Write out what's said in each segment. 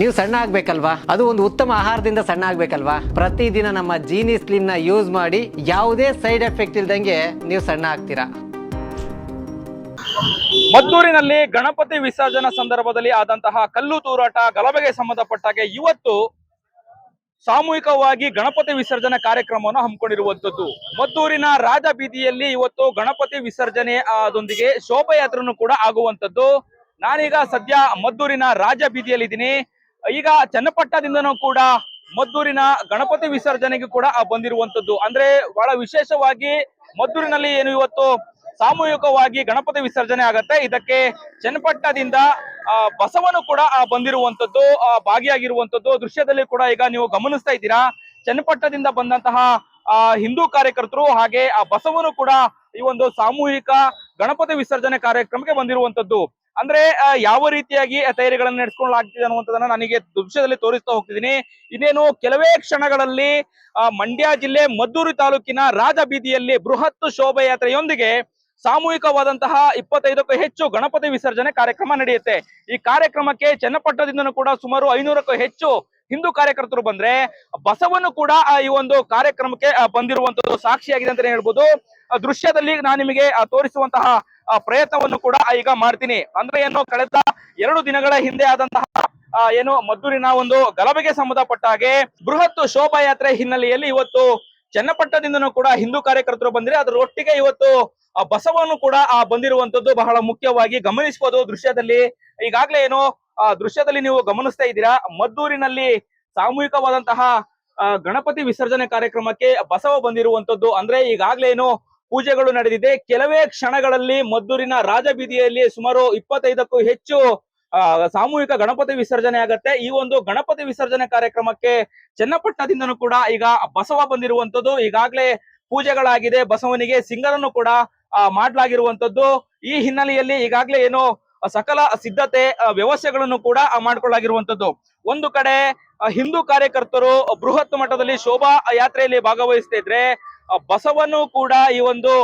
ನೀವು ಸಣ್ಣ ಆಗ್ಬೇಕಲ್ವಾ? ಅದು ಒಂದು ಉತ್ತಮ ಆಹಾರದಿಂದ ಸಣ್ಣ ಆಗ್ಬೇಕಲ್ವಾ? ಪ್ರತಿದಿನ ನಮ್ಮ ಜೀನಿ ಸ್ಲಿಮ್ನ ಯೂಸ್ ಮಾಡಿ ಯಾವುದೇ ಸೈಡ್ ಎಫೆಕ್ಟ್ ಇಲ್ದಂಗೆ ನೀವು ಸಣ್ಣ ಆಗ್ತೀರಾ? ಮದ್ದೂರಿನಲ್ಲಿ ಗಣಪತಿ ವಿಸರ್ಜನಾ ಸಂದರ್ಭದಲ್ಲಿ ಆದಂತಹ ಕಲ್ಲು ತೂರಾಟ, ಗಲಭೆಗೆ ಸಂಬಂಧಪಟ್ಟಾಗೆ ಇವತ್ತು ಸಾಮೂಹಿಕವಾಗಿ ಗಣಪತಿ ವಿಸರ್ಜನಾ ಕಾರ್ಯಕ್ರಮವನ್ನು ಹಮ್ಮಿಕೊಂಡಿರುವಂತದ್ದು ಮದ್ದೂರಿನ ರಾಜ ಬೀದಿಯಲ್ಲಿ ಇವತ್ತು ಗಣಪತಿ ವಿಸರ್ಜನೆ ಅದೊಂದಿಗೆ ಶೋಭಾಯಾತ್ರೆಯನ್ನು ಕೂಡ ಆಗುವಂತದ್ದು ನಾನೀಗ ಸದ್ಯ ಮದ್ದೂರಿನ ರಾಜ ಬೀದಿಯಲ್ಲಿದ್ದೀನಿ. ಈಗ ಚನ್ನಪಟ್ಟಣದಿಂದನೂ ಕೂಡ ಮದ್ದೂರಿನ ಗಣಪತಿ ವಿಸರ್ಜನೆಗೆ ಕೂಡ ಬಂದಿರುವಂತದ್ದು. ಅಂದ್ರೆ ಬಹಳ ವಿಶೇಷವಾಗಿ ಮದ್ದೂರಿನಲ್ಲಿ ಏನು ಇವತ್ತು ಸಾಮೂಹಿಕವಾಗಿ ಗಣಪತಿ ವಿಸರ್ಜನೆ ಆಗತ್ತೆ. ಇದಕ್ಕೆ ಚನ್ನಪಟ್ಟಣದಿಂದ ಬಸವನು ಕೂಡ ಬಂದಿರುವಂತದ್ದು ಭಾಗಿಯಾಗಿರುವಂತದ್ದು. ದೃಶ್ಯದಲ್ಲಿ ಕೂಡ ಈಗ ನೀವು ಗಮನಿಸ್ತಾ ಇದ್ದೀರಾ. ಚನ್ನಪಟ್ಟದಿಂದ ಬಂದಂತಹ ಹಿಂದೂ ಕಾರ್ಯಕರ್ತರು ಹಾಗೆ, ಆ, ಬಸವನು ಕೂಡ ಈ ಒಂದು ಸಾಮೂಹಿಕ ಗಣಪತಿ ವಿಸರ್ಜನೆ ಕಾರ್ಯಕ್ರಮಕ್ಕೆ ಬಂದಿರುವಂತದ್ದು. ಅಂದ್ರೆ ಯಾವ ರೀತಿಯಾಗಿ ತಯಾರಿಗಳನ್ನು ನಡೆಸ್ಕೊಳ್ಳಲಾಗ್ತಿದೆ ಅನ್ನುವಂಥದ್ದನ್ನ ನನಗೆ ದೃಶ್ಯದಲ್ಲಿ ತೋರಿಸ್ತಾ ಹೋಗ್ತಿದ್ದೀನಿ. ಇನ್ನೇನು ಕೆಲವೇ ಕ್ಷಣಗಳಲ್ಲಿ ಮಂಡ್ಯ ಜಿಲ್ಲೆ ಮದ್ದೂರು ತಾಲೂಕಿನ ರಾಜಬೀದಿಯಲ್ಲಿ ಬೃಹತ್ ಶೋಭಾಯಾತ್ರೆಯೊಂದಿಗೆ ಸಾಮೂಹಿಕವಾದಂತಹ ಇಪ್ಪತ್ತೈದಕ್ಕೂ ಹೆಚ್ಚು ಗಣಪತಿ ವಿಸರ್ಜನೆ ಕಾರ್ಯಕ್ರಮ ನಡೆಯುತ್ತೆ. ಈ ಕಾರ್ಯಕ್ರಮಕ್ಕೆ ಚನ್ನಪಟ್ಟಣದಿಂದನೂ ಕೂಡ ಸುಮಾರು ಐನೂರಕ್ಕೂ ಹೆಚ್ಚು ಹಿಂದೂ ಕಾರ್ಯಕರ್ತರು ಬಂದ್ರೆ, ಬಸವನು ಕೂಡ ಈ ಒಂದು ಕಾರ್ಯಕ್ರಮಕ್ಕೆ ಬಂದಿರುವಂತದ್ದು ಸಾಕ್ಷಿಯಾಗಿದೆ ಅಂತಾನೆ ಹೇಳ್ಬೋದು. ದೃಶ್ಯದಲ್ಲಿ ನಾನು ನಿಮಗೆ ತೋರಿಸುವಂತಹ ಪ್ರಯತ್ನವನ್ನು ಕೂಡ ಈಗ ಮಾಡ್ತೀನಿ. ಅಂದ್ರೆ ಏನು ಕಳೆದ ಎರಡು ದಿನಗಳ ಹಿಂದೆ ಆದಂತಹ ಏನು ಮದ್ದೂರಿನ ಒಂದು ಗಲಭೆಗೆ ಸಂಬಂಧಪಟ್ಟ ಹಾಗೆ ಬೃಹತ್ ಶೋಭಾಯಾತ್ರೆ ಹಿನ್ನೆಲೆಯಲ್ಲಿ ಇವತ್ತು ಚನ್ನಪಟ್ಟಣದಿಂದನೂ ಕೂಡ ಹಿಂದೂ ಕಾರ್ಯಕರ್ತರು ಬಂದ್ರೆ ಅದರ ಒಟ್ಟಿಗೆ ಇವತ್ತು ಬಸವನು ಕೂಡ ಬಂದಿರುವಂತದ್ದು ಬಹಳ ಮುಖ್ಯವಾಗಿ ಗಮನಿಸಬಹುದು ದೃಶ್ಯದಲ್ಲಿ. ಈಗಾಗಲೇ ಏನು ದೃಶ್ಯದಲ್ಲಿ ನೀವು ಗಮನಿಸ್ತಾ ಇದ್ದೀರಾ, ಮದ್ದೂರಿನಲ್ಲಿ ಸಾಮೂಹಿಕವಾದಂತಹ ಗಣಪತಿ ವಿಸರ್ಜನೆ ಕಾರ್ಯಕ್ರಮಕ್ಕೆ ಬಸವ ಬಂದಿರುವಂತದ್ದು ಅಂದ್ರೆ ಈಗಾಗಲೇ ಏನು ಪೂಜೆಗಳು ನಡೆದಿದೆ. ಕೆಲವೇ ಕ್ಷಣಗಳಲ್ಲಿ ಮದ್ದೂರಿನ ರಾಜಬೀದಿಯಲ್ಲಿ ಸುಮಾರು ಇಪ್ಪತ್ತೈದಕ್ಕೂ ಹೆಚ್ಚು ಸಾಮೂಹಿಕ ಗಣಪತಿ ವಿಸರ್ಜನೆ ಆಗತ್ತೆ. ಈ ಒಂದು ಗಣಪತಿ ವಿಸರ್ಜನೆ ಕಾರ್ಯಕ್ರಮಕ್ಕೆ ಚನ್ನಪಟ್ಟಣದಿಂದನೂ ಕೂಡ ಈಗ ಬಸವ ಬಂದಿರುವಂತದ್ದು ಈಗಾಗ್ಲೇ ಪೂಜೆಗಳಾಗಿದೆ. ಬಸವನಿಗೆ ಸಿಂಗರನ್ನು ಕೂಡ ಮಾಡಲಾಗಿರುವಂತದ್ದು ಈ ಹಿನ್ನೆಲೆಯಲ್ಲಿ ಈಗಾಗಲೇ ಏನು ಸಕಲ ಸಿದ್ಧತೆ ವ್ಯವಸ್ಥೆಗಳನ್ನು ಕೂಡ ಮಾಡ್ಕೊಳ್ಳಾಗಿರುವಂತದ್ದು ಒಂದು ಕಡೆ ಹಿಂದೂ ಕಾರ್ಯಕರ್ತರು ಬೃಹತ್ ಮಟ್ಟದಲ್ಲಿ ಶೋಭಾ ಯಾತ್ರೆಯಲ್ಲಿ ಭಾಗವಹಿಸ್ತಾ ಇದ್ರೆ ಬಸವನು ಕೂಡ ಈ ಒಂದು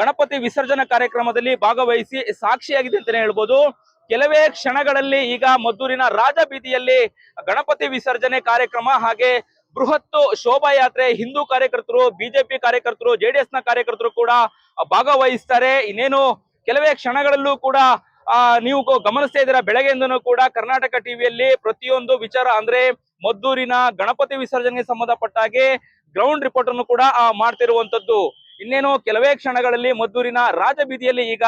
ಗಣಪತಿ ವಿಸರ್ಜನಾ ಕಾರ್ಯಕ್ರಮದಲ್ಲಿ ಭಾಗವಹಿಸಿ ಸಾಕ್ಷಿಯಾಗಿದೆ ಅಂತಾನೆ ಹೇಳ್ಬೋದು. ಕೆಲವೇ ಕ್ಷಣಗಳಲ್ಲಿ ಈಗ ಮದ್ದೂರಿನ ರಾಜ ಬೀದಿಯಲ್ಲಿ ಗಣಪತಿ ವಿಸರ್ಜನೆ ಕಾರ್ಯಕ್ರಮ ಹಾಗೆ ಬೃಹತ್ ಶೋಭಾಯಾತ್ರೆ ಹಿಂದೂ ಕಾರ್ಯಕರ್ತರು, ಬಿಜೆಪಿ ಕಾರ್ಯಕರ್ತರು ಜೆಡಿಎಸ್ನ ಕಾರ್ಯಕರ್ತರು ಕೂಡ ಭಾಗವಹಿಸ್ತಾರೆ. ಇನ್ನೇನು ಕೆಲವೇ ಕ್ಷಣಗಳಲ್ಲೂ ಕೂಡ ನೀವು ಗೊ- ಗಮನಿಸ್ತಾ ಇದ್ದೀರಾ ಬೆಳಗ್ಗೆಯಿಂದನೂ ಕೂಡ ಕರ್ನಾಟಕ ಟಿವಿಯಲ್ಲಿ ಪ್ರತಿಯೊಂದು ವಿಚಾರ ಅಂದ್ರೆ ಮದ್ದೂರಿನ ಗಣಪತಿ ವಿಸರ್ಜನೆಗೆ ಸಂಬಂಧಪಟ್ಟ ಹಾಗೆ ಗ್ರೌಂಡ್ ರಿಪೋರ್ಟ್ ಅನ್ನು ಕೂಡ ಆ, ಮಾಡ್ತಿರುವಂತದ್ದು ಇನ್ನೇನು ಕೆಲವೇ ಕ್ಷಣಗಳಲ್ಲಿ ಮದ್ದೂರಿನ ರಾಜಬೀದಿಯಲ್ಲಿ ಈಗ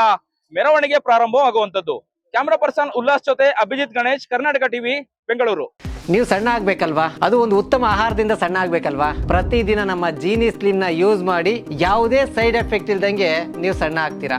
ಮೆರವಣಿಗೆ ಪ್ರಾರಂಭವಾಗುವಂತದ್ದು ಕ್ಯಾಮರಾ ಪರ್ಸನ್ ಉಲ್ಲಾಸ್ ಜೊತೆ ಅಭಿಜಿತ್ ಗಣೇಶ್ ಕರ್ನಾಟಕ ಟಿವಿ ಬೆಂಗಳೂರು. ನೀವು ಸಣ್ಣ ಆಗ್ಬೇಕಲ್ವಾ? ಅದು ಒಂದು ಉತ್ತಮ ಆಹಾರದಿಂದ ಸಣ್ಣ ಆಗ್ಬೇಕಲ್ವಾ? ಪ್ರತಿದಿನ ನಮ್ಮ ಜೀನಿ ಸ್ಲಿಮ್ನ ಯೂಸ್ ಮಾಡಿ ಯಾವುದೇ ಸೈಡ್ ಎಫೆಕ್ಟ್ ಇಲ್ದಂಗೆ ನೀವು ಸಣ್ಣ ಆಗ್ತೀರಾ?